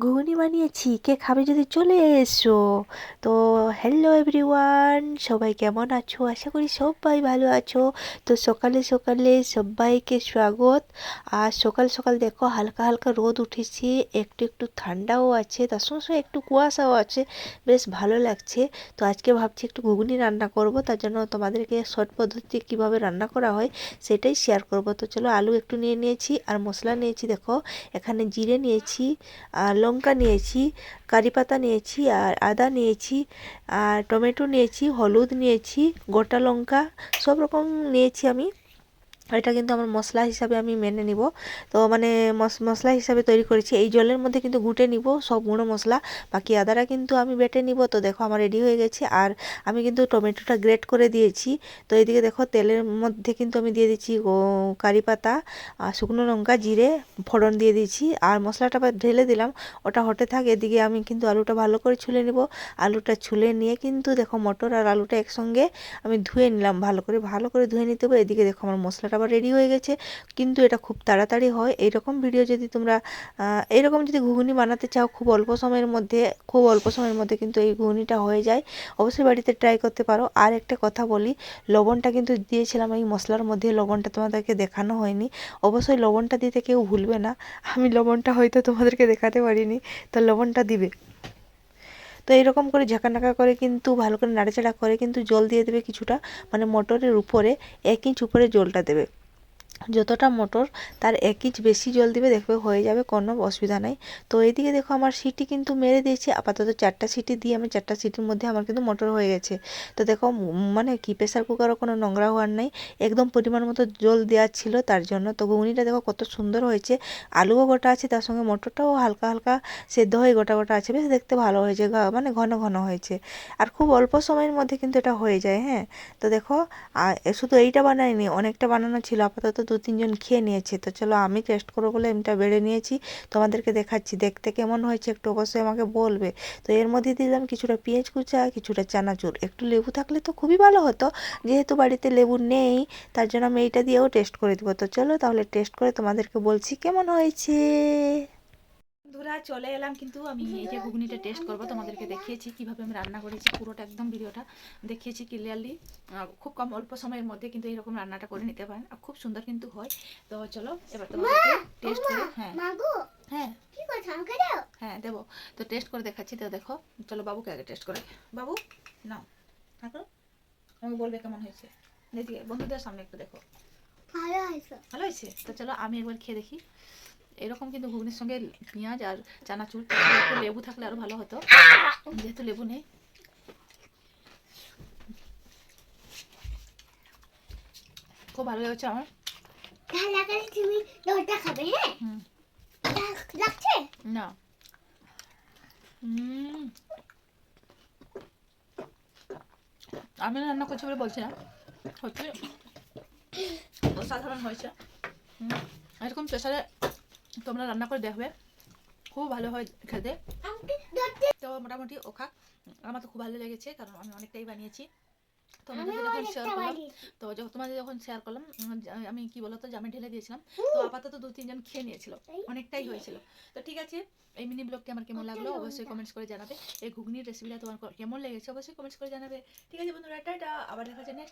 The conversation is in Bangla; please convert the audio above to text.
ঘুগনি বানিয়েছি, কে খাবে যদি চলে এসো। তো হ্যালো এভরিওয়ান সবাই কেমন আছো? আশা করি সবাই ভালো আছো। তো সকালে সকালে সবাইকে স্বাগত। আর সকাল সকাল দেখো হালকা হালকা রোদ উঠেছে, একটু একটু ঠান্ডাও আছে, তার সঙ্গে সঙ্গে একটু কুয়াশাও আছে, বেশ ভালো লাগছে। তো আজকে ভাবছি একটু ঘুগনি রান্না করব, তার জন্য তোমাদেরকে শর্ট পদ্ধতি কীভাবে রান্না করা হয় সেটাই শেয়ার করব। তো চলো আলু একটু নিয়ে নিয়েছি, আর মশলা নিয়েছি দেখো, এখানে জিরে নিয়েছি, আর লঙ্কা নিয়েছি, কারি পাতা নিয়েছি, আর আদা নিয়েছি, আর টমেটো নিয়েছি, হলুদ নিয়েছি, গোটা লঙ্কা, সব রকম নিয়েছি আমি। এটা কিন্তু আমার মশলা হিসাবে আমি মেনে নিব। তো মানে মশলা হিসাবে তৈরি করেছি। এই জলের মধ্যে কিন্তু গুটে নিব, সব গুঁড়ো মশলা। বাকি আদাটা কিন্তু আমি বেটে নিব। তো দেখো আমার রেডি হয়ে গেছে। আর আমি কিন্তু টমেটোটা গ্রেট করে দিয়েছি। তো এইদিকে দেখো তেলের মধ্যে কিন্তু আমি দিয়ে দিচ্ছি কারি পাতা আর শুকনো লঙ্কা, জিরে ফোড়ন দিয়ে দিয়েছি। আর মশলাটা ঢেলে দিলাম। ওটা হটে থাকে। এদিকে আমি কিন্তু আলুটা ভালো করে ছুলে নেব। আলুটা ছুলে নিয়ে কিন্তু দেখো মটর আর আলুটা একসঙ্গে আমি ধুয়ে নিলাম। ভালো করে ভালো করে ধুয়ে নিতে হবে। এদিকে দেখো আমার মশলাটা আবার রেডি হয়ে গেছে। কিন্তু এটা খুব তাড়াতাড়ি হয়। এইরকম ভিডিও যদি তোমরা এইরকম যদি ঘুগনি বানাতে চাও খুব অল্প সময়ের মধ্যে, খুব অল্প সময়ের মধ্যে কিন্তু এই ঘুগনিটা হয়ে যায়। অবশ্যই বাড়িতে ট্রাই করতে পারো। আর একটা কথা বলি, লবণটা কিন্তু দিয়েছিলাম এই মশলার মধ্যে, লবণটা তোমাদেরকে দেখানো হয়নি। অবশ্যই লবণটা দিতে কেউ ভুলবে না। আমি লবণটা হয়তো তোমাদেরকে দেখাতে পারিনি, তো লবণটা দিবে। তো এইরকম করে ঝাঁকানাকা করে কিন্তু, ভালো করে নাড়াচাড়া করে কিন্তু জল দিয়ে দেবে কিছুটা। মানে মটরের উপরে এক ইঞ্চ উপরে জলটা দেবে। যতটা মোটর, তার এক ইঞ্চ বেশি জল দিবে, দেখবে হয়ে যাবে, কোনো অসুবিধা নাই। তো এইদিকে দেখো আমার সিটি কিন্তু মেরে দিয়েছি, আপাতত চারটা সিটি দিয়ে আমি চারটা সিটির মধ্যে আমার কিন্তু মোটর হয়ে গেছে। তো দেখো মানে কি প্রেসার কুকারও কোনো নোংরা হওয়ার নেই, একদম পরিমাণ মতো জল দেওয়া ছিল তার জন্য। তো ঘুগনিটা দেখো কত সুন্দর হয়েছে, আলুও গোটা আছে, তার সঙ্গে মটরটাও হালকা হালকা সেদ্ধ হয়ে গোটা গোটা আছে, বেশ দেখতে ভালো হয়েছে মানে ঘন ঘন হয়েছে। আর খুব অল্প সময়ের মধ্যে কিন্তু এটা হয়ে যায় হ্যাঁ। তো দেখো শুধু এইটা বানাইনি অনেকটা বানানো ছিল, আপাতত দু তিনজন খেয়ে নিয়েছে। তো চলো আমি টেস্ট করব বলে এমটা বেড়ে নিয়েছি। তোমাদেরকে দেখাচ্ছি। দেখতে কেমন হয়েছে একটু অবশ্যই আমাকে বলবে। তো এর মধ্যে দিলাম কিছুটা পেঁয়াজ কুচা, কিছুটা চানাচুর। একটু লেবু থাকলে তো খুবই ভালো হতো। যেহেতু বাড়িতে লেবু নেই, তার জন্য আমি এইটা দিয়েও টেস্ট করে দেবো। তো চলো তাহলে টেস্ট করে তোমাদেরকে বলছি কেমন হয়েছে? বন্ধুরা চলে এলাম কিন্তু আমি এই যে ঘুগনিটা টেস্ট করব তোমাদেরকে দেখিয়েছি কীভাবে আমি রান্না করেছি পুরোটা একদম ভিডিওটা দেখিয়েছি ক্লিয়ারলি খুব কম অল্প সময়ের মধ্যে কিন্তু এরকম রান্নাটা করে নিতে পারেন আর খুব সুন্দর কিন্তু হয়। তো চলো এবার তোমাদেরকে টেস্ট করে হ্যাঁ। হ্যাঁ। হ্যাঁ দেবো। তো টেস্ট করে দেখাচ্ছি তো দেখো চলো বাবুকে আগে টেস্ট করে। বাবু নাও থাকো। আমাকে বলবে কেমন হয়েছে। দেখি বন্ধুদের সামনে একটু দেখো। ভালো হয়েছে। ভালো হয়েছে? তো চলো আমি একবার খেয়ে দেখি। এরকম কিন্তু ঘুগনির সঙ্গে পেঁয়াজ আর চানাচুর একটু লেবু থাকলে আরও ভালো হতো। যেহেতু লেবু নেই। খুব ভালো লেগেছে আমার। তুমি দোলটা খাবে হ্যাঁ? লাগছে? না। উম। আমি রান্না করছি বলে বলছি না। সত্যি অসাধারণ হয়েছে। হুম। এরকম প্রেসারে তোমরা রান্না করে দেখবে। খুব ভালো হয় খেতে। তো মোটামুটি ও খাক আমার তো খুব ভালো লেগেছে কারণ আমি অনেকটাই বানিয়েছি। তোমাদের যখন শেয়ার করলাম তো যখন তোমাদের যখন শেয়ার করলাম আমি কি বলতো জামে ঢেলে দিয়েছিলাম। তো আপাতত দু তিনজন খেয়ে নিয়েছিল। অনেকটাই হয়েছিল। তো ঠিক আছে এই মিনি ব্লগটি আমার কেমন লাগল অবশ্যই কমেন্টস করে জানাবে। এই ঘুগনির রেসিপিটা তোমার কেমন লেগেছে অবশ্যই কমেন্টস করে জানাবে। ঠিক আছে বন্ধুরা টাটা। আবার দেখা যাচ্ছে নেক্সট